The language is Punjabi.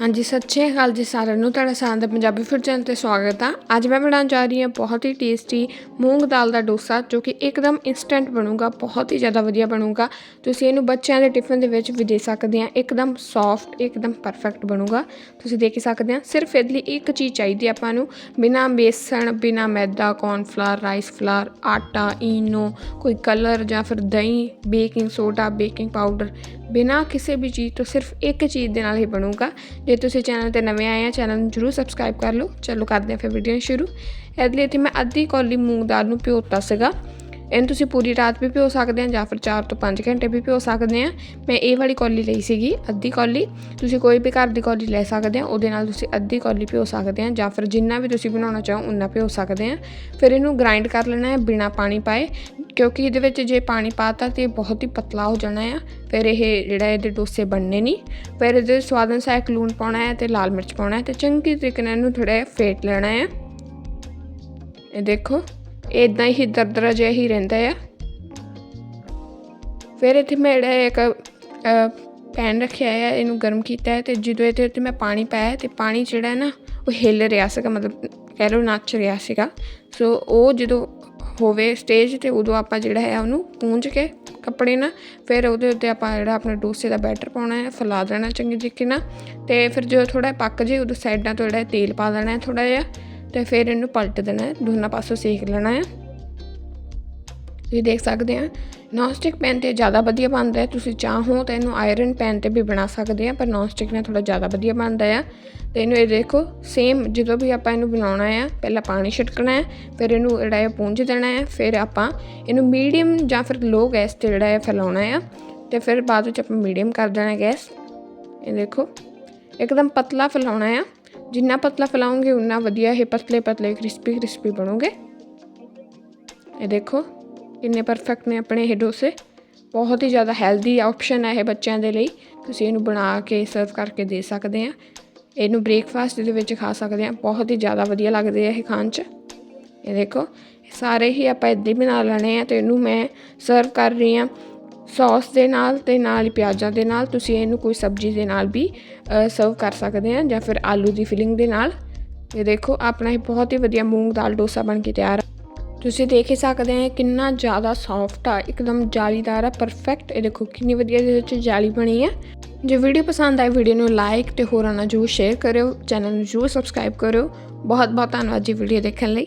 ਹਾਂਜੀ, ਸਤਿ ਸ਼੍ਰੀ ਅਕਾਲ ਜੀ ਸਾਰਿਆਂ ਨੂੰ। ਤੁਹਾਡਾ ਸਾਰਿਆਂ ਦਾ ਪੰਜਾਬੀ ਫੂਡ ਚੈਨਲ ਤੇ ਸਵਾਗਤ ਆ। ਅੱਜ ਮੈਂ ਬਣਾਉਣ ਜਾ ਰਹੀ ਹਾਂ ਬਹੁਤ ਹੀ ਟੇਸਟੀ ਮੂੰਗ ਦਾਲ ਦਾ ਡੋਸਾ, ਜੋ ਕਿ ਇੱਕਦਮ ਇਨਸਟੈਂਟ ਬਣੂਗਾ, ਬਹੁਤ ਹੀ ਜ਼ਿਆਦਾ ਵਧੀਆ ਬਣੂਗਾ। ਤੁਸੀਂ ਇਹਨੂੰ ਬੱਚਿਆਂ ਦੇ ਟਿਫਨ ਦੇ ਵਿੱਚ ਵੀ ਦੇ ਸਕਦੇ ਆ। ਇੱਕਦਮ ਸੌਫਟ ਇੱਕਦਮ ਪਰਫੈਕਟ ਬਣੂਗਾ। ਤੁਸੀਂ ਦੇਖ ਹੀ ਸਕਦੇ ਆ। ਸਿਰਫ ਇਹਦੇ ਲਈ ਇੱਕ ਚੀਜ਼ ਚਾਹੀਦੀ ਹੈ ਆਪਾਂ ਨੂੰ। ਬਿਨਾ ਬੇਸਣ, ਬਿਨਾ ਮੈਦਾ ਕੌਰਨਫਲਾਰ ਰਾਈਸ ਫਲਾਰ ਆਟਾ, ਈਨੋ, ਕੋਈ ਕਲਰ ਜਾਂ ਫਿਰ ਦਹੀਂ ਬੇਕਿੰਗ ਸੋਡਾ ਬੇਕਿੰਗ ਪਾਊਡਰ ਬਿਨਾ ਕਿਸੇ ਵੀ ਚੀਜ਼ ਤੋਂ ਸਿਰਫ ਇੱਕ ਚੀਜ਼ ਦੇ ਨਾਲ ਹੀ ਬਣੂਗਾ। ਜੇ ਤੁਸੀਂ ਚੈਨਲ ਤੇ ਨਵੇਂ ਆਏ ਆ, ਚੈਨਲ ਨੂੰ ਜਰੂਰ ਸਬਸਕ੍ਰਾਈਬ ਕਰ ਲਓ। ਚਲੋ ਕਰਦੇ ਹਾਂ ਫਿਰ ਵੀਡੀਓ ਸ਼ੁਰੂ। ਇਹਦੇ ਲਈ ਇੱਥੇ ਮੈਂ ਅੱਧੀ ਕੌਲੀ ਮੂੰਗ ਦਾਲ ਨੂੰ ਭਿਓਤਾ ਸੀਗਾ। ਇਹਨੂੰ ਤੁਸੀਂ ਪੂਰੀ ਰਾਤ ਵੀ ਭਿਓ ਸਕਦੇ ਆ ਜਾਂ ਫਿਰ 4 ਤੋਂ 5 ਘੰਟੇ ਵੀ ਭਿਓ ਸਕਦੇ ਆ ਮੈਂ ਇਹ ਵਾਲੀ ਕੌਲੀ ਲਈ ਸੀਗੀ, ਅੱਧੀ ਕੌਲੀ। ਤੁਸੀਂ ਕੋਈ ਵੀ ਘਰ ਦੀ ਕੌਲੀ ਲੈ ਸਕਦੇ ਆ ਉਹਦੇ ਨਾਲ ਤੁਸੀਂ ਅੱਧੀ ਕੌਲੀ ਭਿਓ ਸਕਦੇ ਆ ਜਾਂ ਫਿਰ ਜਿੰਨਾ ਵੀ ਤੁਸੀਂ ਬਣਾਉਣਾ ਚਾਹੋ ਉਨਾ ਭਿਓ ਸਕਦੇ ਆ ਫਿਰ ਇਹਨੂੰ ਗ੍ਰਾਈਂਡ ਕਰ ਲੈਣਾ ਹੈ ਬਿਨਾ ਪਾਣੀ ਪਾਏ, ਕਿਉਂਕਿ ਇਹਦੇ ਵਿੱਚ ਜੇ ਪਾਣੀ ਪਾਤਾ ਤੇ ਇਹ ਬਹੁਤ ਹੀ ਪਤਲਾ ਹੋ ਜਾਣਾ ਆ। ਫਿਰ ਇਹ ਜਿਹੜਾ ਇਹਦੇ ਡੋਸੇ ਬਣਨੇ ਨਹੀਂ। ਫਿਰ ਇਹਦੇ ਸਵਾਦ ਅਨੁਸਾਰ ਲੂਣ ਪਾਉਣਾ ਹੈ ਤੇ ਲਾਲ ਮਿਰਚ ਪਾਉਣਾ ਹੈ ਤੇ ਚੰਗੀ ਤਰੀਕੇ ਨਾਲ ਇਹਨੂੰ ਥੋੜਾ ਫੇਟ ਲੈਣਾ ਹੈ। ਇਹ ਦੇਖੋ। ਇਦਾਂ ਹੀ ਦਰਦਰਾ ਜਿਹਾ ਹੀ ਰਹਿੰਦਾ ਆ। ਫਿਰ ਇੱਥੇ ਮੈਂ ਜਿਹੜਾ ਇੱਕ ਪੈਨ ਰੱਖਿਆ ਹੈ ਇਹਨੂੰ ਗਰਮ ਕੀਤਾ ਹੈ ਤੇ ਜਦੋਂ ਇਹਦੇ ਉੱਤੇ ਮੈਂ ਪਾਣੀ ਪਾਇਆ ਤੇ ਪਾਣੀ ਜਿਹੜਾ ਹੈ ਨਾ ਉਹ ਹਿੱਲ ਰਿਹਾ ਸੀਗਾ, ਮਤਲਬ ਕਹਿ ਲਓ ਨੱਚ ਰਿਹਾ ਸੀਗਾ। ਸੋ ਉਹ ਜਦੋਂ ਹੋਵੇ ਸਟੇਜ ਤੇ ਉਦੋਂ ਆਪਾਂ ਜਿਹੜਾ ਹੈ ਉਹਨੂੰ ਪੂੰਝ ਕੇ ਕੱਪੜੇ ਨਾਲ ਫਿਰ ਉਹਦੇ ਉੱਤੇ ਆਪਾਂ ਜਿਹੜਾ ਆਪਣੇ ਡੋਸੇ ਦਾ ਬੈਟਰ ਪਾਉਣਾ ਹੈ ਫੈਲਾ ਦੇਣਾ ਚੰਗੇ ਤਰੀਕੇ ਨਾਲ ਤੇ ਫਿਰ ਜਦੋਂ ਥੋੜਾ ਪੱਕ ਜੇ ਉਦੋਂ ਸਾਈਡਾਂ ਤੋਂ ਜਿਹੜਾ ਤੇਲ ਪਾ ਦੇਣਾ ਹੈ ਥੋੜਾ ਜਿਹਾ ਤੇ ਫਿਰ ਇਹਨੂੰ ਪਲਟ ਦੇਣਾ ਹੈ, ਦੋਨਾਂ ਪਾਸੋਂ ਸੇਕ ਲੈਣਾ ਹੈ। ਤੁਸੀਂ ਦੇਖ ਸਕਦੇ ਆ ਨੌਨਸਟਿਕ ਪੈਨ ਤੇ ਜ਼ਿਆਦਾ ਵਧੀਆ ਬਣਦਾ ਹੈ। ਤੁਸੀਂ ਚਾਹੋ ਤਾਂ ਇਹਨੂੰ ਆਇਰਨ ਪੈਨ ਤੇ ਵੀ ਬਣਾ ਸਕਦੇ ਆ ਪਰ ਨੌਨਸਟਿਕ ਨਾਲ ਥੋੜਾ ਜ਼ਿਆਦਾ ਵਧੀਆ ਬਣਦਾ ਆ ਤੇ ਇਹਨੂੰ ਇਹ ਦੇਖੋ ਸੇਮ ਜਦੋਂ ਵੀ ਆਪਾਂ ਇਹਨੂੰ ਬਣਾਉਣਾ ਆ ਪਹਿਲਾਂ ਪਾਣੀ ਛਿੜਕਣਾ ਹੈ, ਫਿਰ ਇਹਨੂੰ ਜਿਹੜਾ ਹੈ ਪੂੰਝ ਦੇਣਾ ਹੈ, ਫਿਰ ਆਪਾਂ ਇਹਨੂੰ ਮੀਡੀਅਮ ਜਾਂ ਫਿਰ ਲੋ ਗੈਸ ਤੇ ਜਿਹੜਾ ਹੈ ਫੈਲਾਉਣਾ ਆ ਤੇ ਫਿਰ ਬਾਅਦ ਵਿੱਚ ਆਪਾਂ ਮੀਡੀਅਮ ਕਰ ਦੇਣਾ ਗੈਸ। ਇਹ ਦੇਖੋ, ਇੱਕਦਮ ਪਤਲਾ ਫੈਲਾਉਣਾ ਆ ਜਿੰਨਾ ਪਤਲਾ ਫੈਲਾਉਂਗੇ ਉਨਾ ਵਧੀਆ ਇਹ ਪਤਲੇ ਪਤਲੇ ਕ੍ਰਿਸਪੀ ਕ੍ਰਿਸਪੀ ਬਣੋਗੇ। ਇਹ ਦੇਖੋ, ਕਿੰਨੇ ਪਰਫੈਕਟ ਨੇ ਆਪਣੇ ਇਹ ਡੋਸੇ। ਬਹੁਤ ਹੀ ਜ਼ਿਆਦਾ ਹੈਲਦੀ ਆਪਸ਼ਨ ਹੈ ਇਹ ਬੱਚਿਆਂ ਦੇ ਲਈ। ਤੁਸੀਂ ਇਹਨੂੰ ਬਣਾ ਕੇ ਸਰਵ ਕਰਕੇ ਦੇ ਸਕਦੇ ਆ। ਇਹਨੂੰ ਬ੍ਰੇਕਫਾਸਟ ਦੇ ਵਿੱਚ ਖਾ ਸਕਦੇ ਆ। ਬਹੁਤ ਹੀ ਜ਼ਿਆਦਾ ਵਧੀਆ ਲੱਗਦੇ ਆ ਇਹ ਖਾਣ 'ਚ। ਇਹ ਦੇਖੋ ਸਾਰੇ ਹੀ ਆਪਾਂ ਇੱਦਾਂ ਹੀ ਬਣਾ ਲੈਣੇ ਆ ਤੇ ਇਹਨੂੰ ਮੈਂ ਸਰਵ ਕਰ ਰਹੀ ਆ। ਸੌਸ ਦੇ ਨਾਲ ਤੇ ਨਾਲ ਹੀ ਪਿਆਜ਼ਾਂ ਦੇ ਨਾਲ ਤੁਸੀਂ ਇਹਨੂੰ ਕੋਈ ਸਬਜ਼ੀ ਦੇ ਨਾਲ ਵੀ ਸਰਵ ਕਰ ਸਕਦੇ ਆ ਜਾਂ ਫਿਰ ਆਲੂ ਦੀ ਫਿਲਿੰਗ ਦੇ ਨਾਲ। ਇਹ ਦੇਖੋ, ਆਪਣਾ ਇਹ ਬਹੁਤ ਹੀ ਵਧੀਆ ਮੂੰਗ ਦਾਲ ਡੋਸਾ ਬਣ ਕੇ ਤਿਆਰ ਤੁਸੀਂ ਦੇਖ ਹੀ ਸਕਦੇ ਆ ਕਿੰਨਾ ਜ਼ਿਆਦਾ ਸੌਫਟ ਆ, ਇੱਕਦਮ ਜਾਲੀਦਾਰ ਆ ਪਰਫੈਕਟ ਇਹ ਦੇਖੋ ਕਿੰਨੀ ਵਧੀਆ ਇਹਦੇ ਵਿੱਚ ਜਾਲੀ ਬਣੀ ਆ। ਜੇ ਵੀਡੀਓ ਪਸੰਦ ਆਈ ਵੀਡੀਓ ਨੂੰ ਲਾਈਕ ਤੇ ਹੋਰਾਂ ਨਾਲ ਜਰੂਰ ਸ਼ੇਅਰ ਕਰਿਓ ਚੈਨਲ ਨੂੰ ਜਰੂਰ ਸਬਸਕ੍ਰਾਈਬ ਕਰਿਓ। ਬਹੁਤ ਬਹੁਤ ਧੰਨਵਾਦ ਜੀ ਵੀਡੀਓ ਦੇਖਣ ਲਈ।